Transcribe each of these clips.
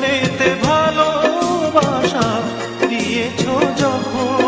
যে মনেতে ভালোবাসা দিয়েছ যখন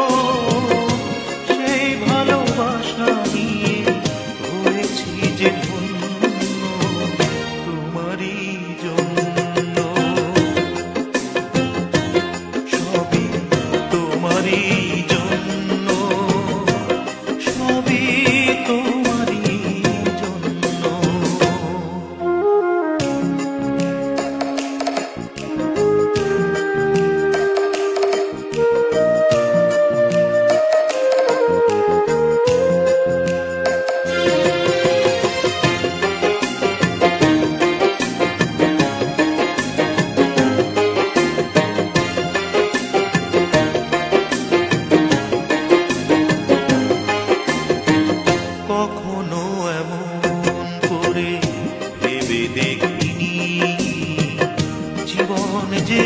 জীবন যে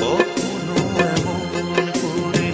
কখনো এমন করে